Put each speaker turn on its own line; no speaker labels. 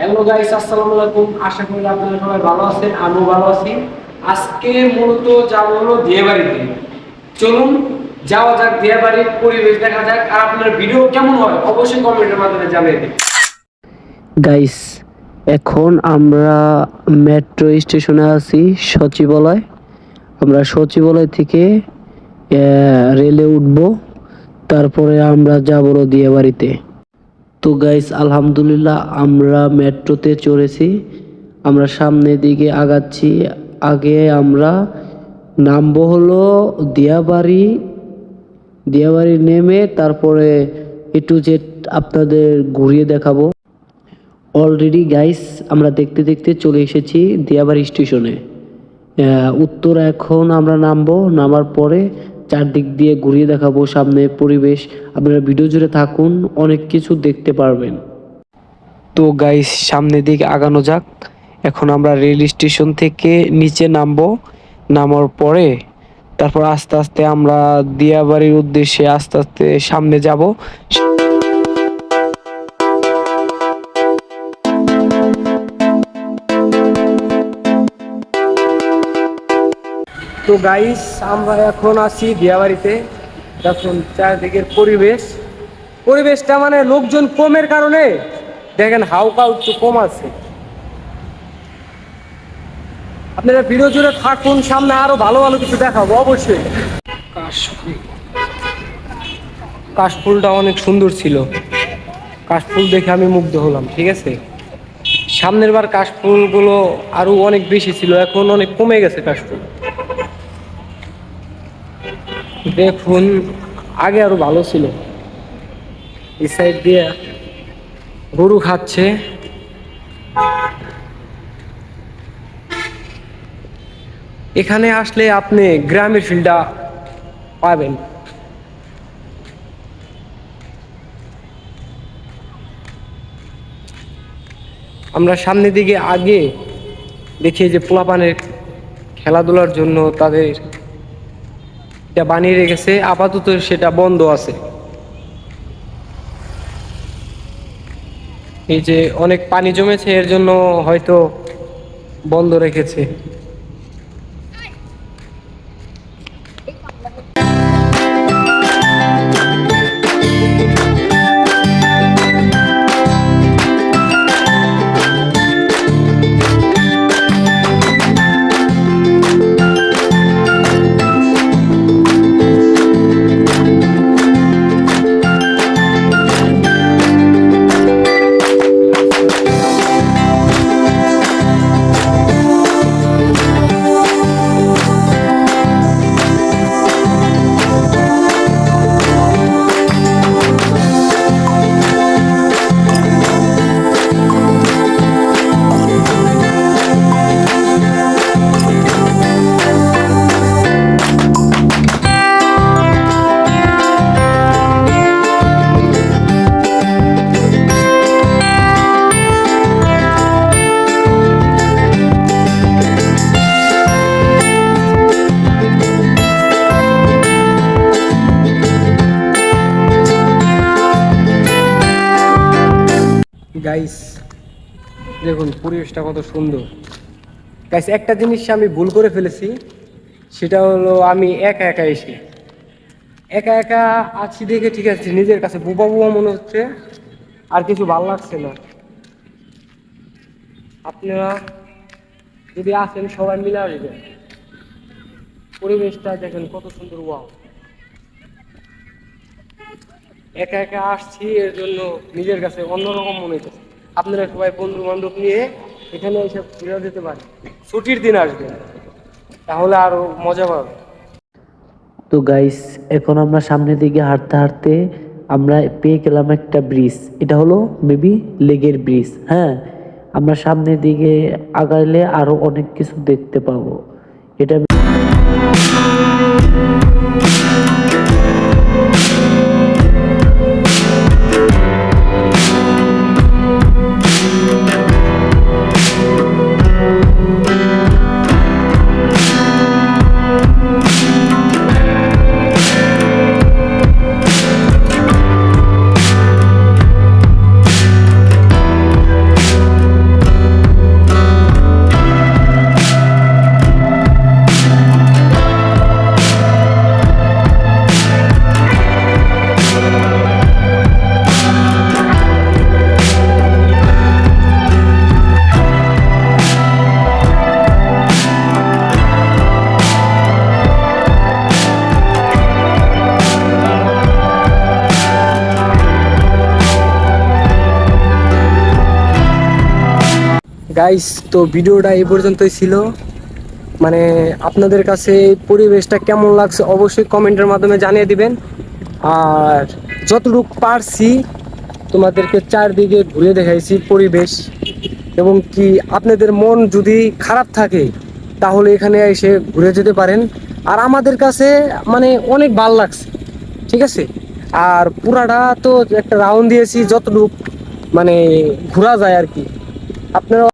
Hello guys, আসসালামু আলাইকুম। আশা করি আপনারা সবাই ভালো আছেন, আমিও ভালো আছি। আজকে মূলত যাব হলো বিয়ে বাড়িতে চলুন, যাওয়া যাক বিয়ে বাড়ির পরিবেশ দেখা যাক, আর আপনার ভিডিও কেমন হয় অবশ্যই কমেন্টের মাধ্যমে জানিয়ে দিন।
গাইস, এখন আমরা মেট্রো স্টেশনে আছি সচিবালয়। আমরা সচিবালয় থেকে রেলে উঠব। তারপরে আমরা যাব দিয়ে বাড়িতে তো গাইস আলহামদুলিল্লাহ আমরা মেট্রোতে চড়েছি। আমরা সামনের দিকে আগাচ্ছি। আগে আমরা নামবো হলো দিয়াবাড়ি। দিয়াবাড়ি নেমে তারপরে একটু যে আপনাদের ঘুরিয়ে দেখাবো। অলরেডি গাইস আমরা দেখতে দেখতে চলে এসেছি দিয়াবাড়ি স্টেশনে। উত্তর এখন আমরা নামবো। নামার পরে চারদিক দিয়ে ঘুরিয়ে দেখাবো সামনে পরিবেশ। আপনারা ভিডিও জুড়ে থাকুন, অনেক কিছু দেখতে পারবেন। তো গাইস সামনের দিকে আগানো যাক। এখন আমরা রেল স্টেশন থেকে নিচে নামবো। নামার পরে তারপর আস্তে আস্তে আমরা দিয়াবাড়ির উদ্দেশ্যে আস্তে আস্তে সামনে যাব।
তো গাইস আমরা এখন আছি বিয়াবাড়িতে। দেখুন চারদিকের পরিবেশ। পরিবেশটা মানে লোকজন কমের কারণে। দেখেন হাউকা একটু কম আছে। আপনারা ভিডিও জুড়ে থাকুন সামনে আরও ভালো ভালো কিছু দেখাবো অবশ্যই। কাশফুল। কাশফুলটা অনেক সুন্দর ছিল। কাশফুল দেখে আমি মুগ্ধ হলাম ঠিক আছে? সামনের বার কাশফুলগুলো আরও অনেক বেশি ছিল এখন অনেক কমে গেছে কাশফুল। দেখুন, আগে আরও ভালো ছিল। এই সাইড দিয়ে গরু খাচ্ছে। এখানে আসলে আপনি গ্রামের ফিল্ডটা পাবেন। আমরা সামনের দিকে আগে দেখি যে পোলাপানের খেলাধুলার জন্য তাদের এটা বানিয়ে রেখেছে, আপাতত সেটা বন্ধ আছে। এই যে অনেক পানি জমেছে, এর জন্য হয়তো বন্ধ রেখেছে। গাইস দেখুন পরিবেশটা কত সুন্দর। গাইস একটা জিনিস আমি ভুল করে ফেলেছি, সেটা হলো আমি একা একা এসে। একা একা আছি দেখে ঠিক আছে, নিজের কাছে বোবা বোবা মনে হচ্ছে, আর কিছু ভালো লাগছে না। আপনারা যদি আসেন, সবাই মিলে আসবেন। পরিবেশটা দেখেন কত সুন্দর ওয়াও একা একা আসছি, এর জন্য নিজের কাছে অন্যরকম মনে হচ্ছে। আপনারা সবাই বন্ধু বান্ধব নিয়ে এখানে এসে ঘুরে যেতে পারেন। ছুটির দিন আসবেন। তাহলে আরও মজা পাবে
তো গাইস এখন আমরা সামনের দিকে হাঁটতে হাঁটতে আমরা পেয়ে গেলাম একটা ব্রিজ এটা হলো মেবি লেগের ব্রিজ হ্যাঁ আমরা সামনের দিকে আগাইলে আরও অনেক কিছু দেখতে পাবো। এটা
গাইস তো ভিডিওটা এই পর্যন্তই ছিল। মানে আপনাদের কাছে পরিবেশটা কেমন লাগছে অবশ্যই কমেন্টের মাধ্যমে জানিয়ে দিবেন। আর যতটুকু পারছি, তোমাদেরকে চারদিকে ঘুরে দেখাইছি পরিবেশ। এবং কি আপনাদের মন যদি খারাপ থাকে, তাহলে এখানে এসে ঘুরে যেতে পারেন। আর আমাদের কাছে মানে অনেক ভালো লাগছে, ঠিক আছে? আর পুরাটা তো একটা রাউন্ড দিয়েছি, যতটুকু মানে ঘোরা যায় আর কি। আপনারা